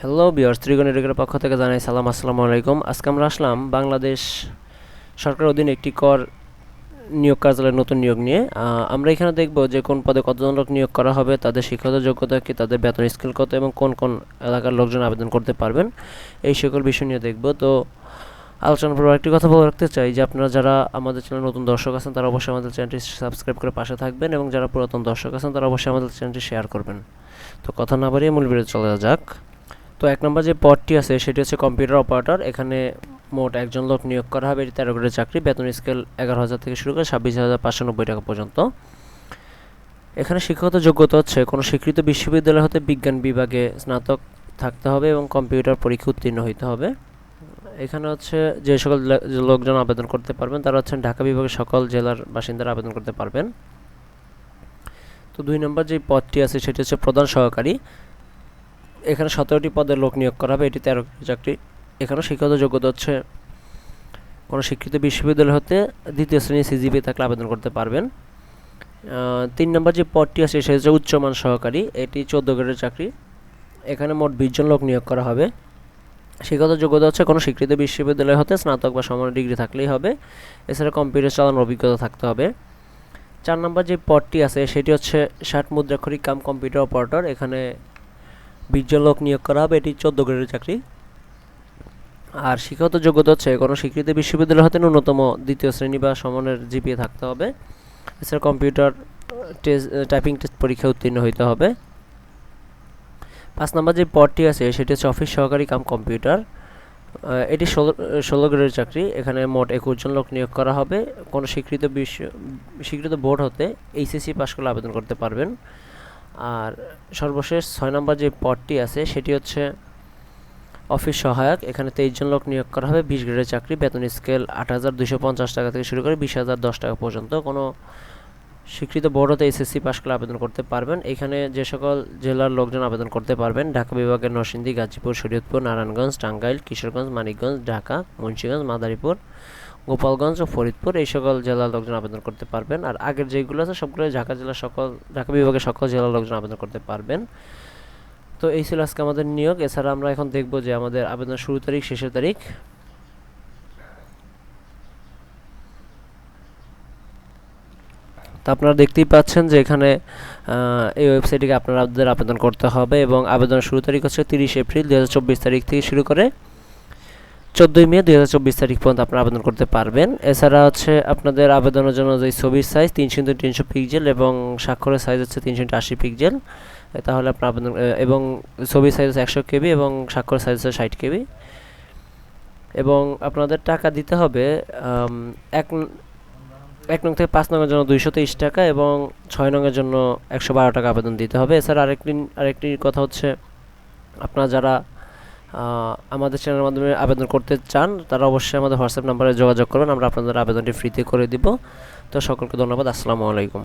Hello বিয়ার্স ত্রিগুণ এডুকের পক্ষ থেকে জানাই সালাম, আসসালামু আলাইকুম। আজকে আমরা আসলাম বাংলাদেশ সরকারের অধীনে একটি কর নিয়োগ কার্যালয়ের নতুন নিয়োগ নিয়ে। আমরা এখানে দেখব যে কোন পদে কতজন লোক নিয়োগ করা হবে, তাদের শিক্ষাগত যোগ্যতা কি, তাদের বেতন, স্কিল কত এবং কোন কোন এলাকার লোকজন আবেদন করতে পারবেন, এই সকল বিষয় নিয়ে দেখব। তো আলোচনা পূর্বে একটি কথা বলে রাখতে চাই যে আপনারা যারা আমাদের চ্যানেল নতুন দর্শক আছেন, তারা অবশ্যই আমাদের চ্যানেলটি সাবস্ক্রাইব করে পাশে থাকবেন এবং যারা পুরাতন দর্শক আছেন, তারা অবশ্যই আমাদের চ্যানেলটি শেয়ার করবেন। তো কথা না বাড়িয়ে মূল ভিডিও চলে যাক। তো এক নম্বর যে পদটি আছে, সেটি হচ্ছে কম্পিউটার অপারেটর এখানে মোট একজন লোক নিয়োগ করা হবে, এটি তেরো গ্রেডের চাকরি। বেতন স্কেল এগারো হাজার থেকে শুরু করে ছাব্বিশ হাজার পাঁচশো নব্বই টাকা পর্যন্ত। এখানে শিক্ষাগত যোগ্যতা হচ্ছে, কোনো স্বীকৃত বিশ্ববিদ্যালয় হতে বিজ্ঞান বিভাগে স্নাতক থাকতে হবে এবং কম্পিউটার পরীক্ষা উত্তীর্ণ হইতে হবে। এখানে হচ্ছে যে সকল লোকজন আবেদন করতে পারবেন, তারা হচ্ছেন ঢাকা বিভাগের সকল জেলার বাসিন্দারা আবেদন করতে পারবেন। তো দুই নম্বর যে পদটি আছে, সেটি হচ্ছে প্রধান সহকারী। এখানে সতেরোটি পদের লোক নিয়োগ করা হবে, এটি তেরো চাকরি। এখানেও শিক্ষাগত যোগ্যতা হচ্ছে কোনো শিক্ষিত বিশ্ববিদ্যালয় হতে দ্বিতীয় শ্রেণি সিজিপি থাকলে আবেদন করতে পারবেন। তিন নম্বর যে পদটি আছে, সেটি হচ্ছে উচ্চমান সহকারী, এটি চোদ্দ গ্রেডের চাকরি। এখানে মোট বিশ জন লোক নিয়োগ করা হবে। শিক্ষাগত যোগ্যতা হচ্ছে কোনো স্বীকৃত বিশ্ববিদ্যালয় হতে স্নাতক বা সমান ডিগ্রি থাকলেই হবে। এছাড়া কম্পিউটার চালানোর অভিজ্ঞতা থাকতে হবে। চার নম্বর যে পদটি আছে, সেটি হচ্ছে ষাট মুদ্রাক্ষরিক কাম কম্পিউটার অপারেটর। এখানে বিশ জন লোক নিয়োগ করা হবে, এটি চোদ্দ গ্রেডের চাকরি। আর শিক্ষাগত যোগ্যতা হচ্ছে, কোনো স্বীকৃত বিশ্ববিদ্যালয় হতে ন্যূনতম দ্বিতীয় শ্রেণি বা সমানের জিপিএ থাকতে হবে। এছাড়া কম্পিউটার টেস্ট টাইপিং টেস্ট পরীক্ষা উত্তীর্ণ হইতে হবে। পাঁচ নম্বর যে পদটি আছে, সেটি হচ্ছে অফিস সহকারী কাম কম্পিউটার। এটি ষোলো ষোলো গ্রেডের চাকরি, এখানে মোট একুশ জন লোক নিয়োগ করা হবে। কোনো স্বীকৃত বিশ্ব, স্বীকৃত বোর্ড হতে এইচএসসি পাস করলে আবেদন করতে পারবেন। আর সর্বশেষ ছয় নম্বর যে পদটি আছে, সেটি হচ্ছে অফিস সহায়ক। এখানে তেইশ জন লোক নিয়োগ করা হবে। বিশ গ্রেডের চাকরি, বেতন স্কেল আট হাজার দুশো পঞ্চাশ টাকা থেকে শুরু করে বিশ হাজার দশ টাকা পর্যন্ত। কোনো স্বীকৃত বোর্ড এসএসসি পাস করে আবেদন করতে পারবেন। এখানে যে সকল জেলার লোকজন আবেদন করতে পারবেন। ঢাকা বিভাগের নরসিংদী, গাজীপুর, শরীয়তপুর, নারায়ণগঞ্জ, টাঙ্গাইল, কিশোরগঞ্জ, মানিকগঞ্জ, ঢাকা, মুন্সিগঞ্জ, মাদারীপুর গোপালগঞ্জ ও ফরিদপুর, এই সকল জেলার লোকজন আবেদন করতে পারবেন। আর আগের যেগুলো আছে সবগুলো ঢাকা জেলার সকল, ঢাকা বিভাগের সকল জেলার লোকজন আবেদন করতে পারবেন। তো এই ছিল আজকে আমাদের নিয়োগ। এছাড়া আমরা এখন দেখব যে আমাদের আবেদন শুরু তারিখ, শেষের তারিখ। তো আপনারা দেখতেই পাচ্ছেন যে এখানে এই ওয়েবসাইটে আপনাদের আবেদন করতে হবে এবং আবেদন শুরু তারিখ হচ্ছে তিরিশ এপ্রিল দু হাজার চব্বিশ তারিখ থেকে শুরু করে চোদ্দোই মে দু হাজার চব্বিশ তারিখ পর্যন্ত আপনারা আবেদন করতে পারবেন। এছাড়া হচ্ছে আপনাদের আবেদনের জন্য যে ছবির সাইজ তিনশো ইন্টু তিনশো পিক্সেল এবং স্বাক্ষরের সাইজ হচ্ছে তিনশো ইন্টু আশি পিক্সেল তাহলে আপনার আবেদন এবং ছবির সাইজ হচ্ছে একশো কেবি এবং স্বাক্ষরের সাইজ হচ্ছে ষাট কেবি। এবং আপনাদের টাকা দিতে হবে এক এক নং থেকে পাঁচ নংয়ের জন্য দুইশো তেইশ টাকা এবং ছয় নংয়ের জন্য একশো বারো টাকা আবেদন দিতে হবে। এছাড়া আরেকটি আরেকটি কথা হচ্ছে, আপনারা যারা আমাদের চ্যানেলের মাধ্যমে আবেদন করতে চান, তারা অবশ্যই আমাদের হোয়াটসঅ্যাপ নাম্বারে যোগাযোগ করবেন, আমরা আপনাদের আবেদনটি ফ্রিতে করে দিব। তো সকলকে ধন্যবাদ, আসসালামু আলাইকুম।